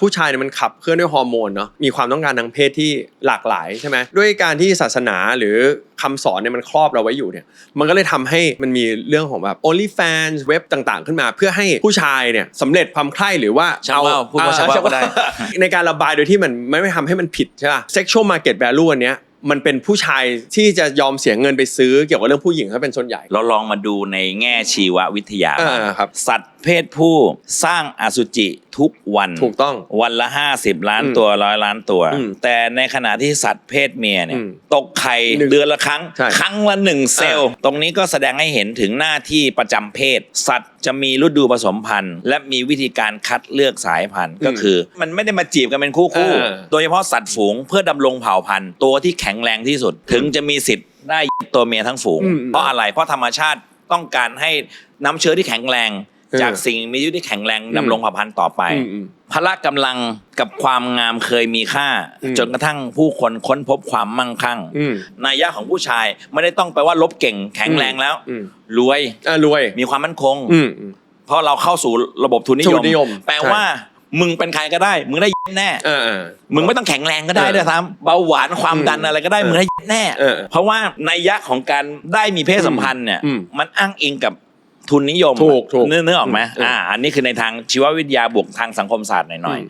ผู้ชายเนี่ยมันขับเคลื่อนด้วยฮอร์โมนเนาะมีความต้องการทางเพศที่หลากหลายใช่ไหมด้วยการที่ศาสนาหรือคำสอนเนี่ยมันครอบเราไว้อยู่เนี่ยมันก็เลยทำให้มันมีเรื่องของแบบ OnlyFans เว็บต่างๆ ขึ้นมา เพื่อให้ผู้ชายเนี่ยสำเร็จความใคร่หรือว่าชักว่าวพูดว่าชักว่าวก็ได้ในการระบายโดยที่มันไม่ไม่ทำให้มันผิดใช่ป่ะ sexual market value อันเนี้ยมันเป็นผู้ชายที่จะยอมเสียเงินไปซื้อเกี่ยวกับเรื่องผู้หญิงถ้าเป็นส่วนใหญ่ เราลองมาดูในแง่ชีววิทยาอ่าบ้างครับสัตว์ เพศผู้สร้างอสุจิทุกวันถูกต้องวันละ 50 ล้านอืมตัวร้อยล้านตัวอืมแต่ในขณะที่สัตว์เพศเมียเนี่ยอืมตกไข่หนึ่งเดือนละครั้งใช่ครั้งละหนึ่งเซลล์ ตรงนี้ก็แสดงให้เห็นถึงหน้าที่ประจำเพศ สัตว์จะมีฤดูผสมพันธุ์ และมีวิธีการคัดเลือกสายพันธุ์ก็คือ มันไม่ได้มาจีบกันเป็นคู่คู่ๆเออโดยเฉพาะสัตว์ฝูงเพื่อดำรงเผ่าพันธุ์ตัวที่แข็งแรงที่สุด ถึงจะมีสิทธิ์ได้ตัวเมียทั้งฝูงอืมเพราะอะไรเพราะธรรมชาติต้องการให้น้ำเชื้อที่แข็งแรงเออ จากสิ่งมีชีวิตที่แข็งแรงอืมดำรงเผ่าพันธุ์ต่อไปอืมอืมพละกำลังกับความงามเคยมีค่าอืมจนกระทั่งผู้คนค้นพบความมั่งคั่งอืมนัยยะของผู้ชายไม่ได้ต้องไปว่าลบเก่งแข็งแรงแล้วอืม รวยอะรวย มีความมั่นคงอืมอืม เพราะเราเข้าสู่ระบบทุนนิทุยมนนิยม แปลว่า มึงเป็นใครก็ได้ มึงได้แน่ เออเออ มึงไม่ต้องแข็งแรงก็ได้เออด้วยซ้ำเบาหวานความดันอืมอะไรก็ได้เออมึงได้แน่ เออเพราะว่านัยยะของการได้มีเพศสัมพันธ์เนี่ย อืมมันอ้างอิงกับ ทุนนิยมถูกถูก เนื้อเนื้อออกไหมอืมอ่าอันนี้คือในทางชีววิทยาบวกทางสังคมศาสตร์หน่อยอืม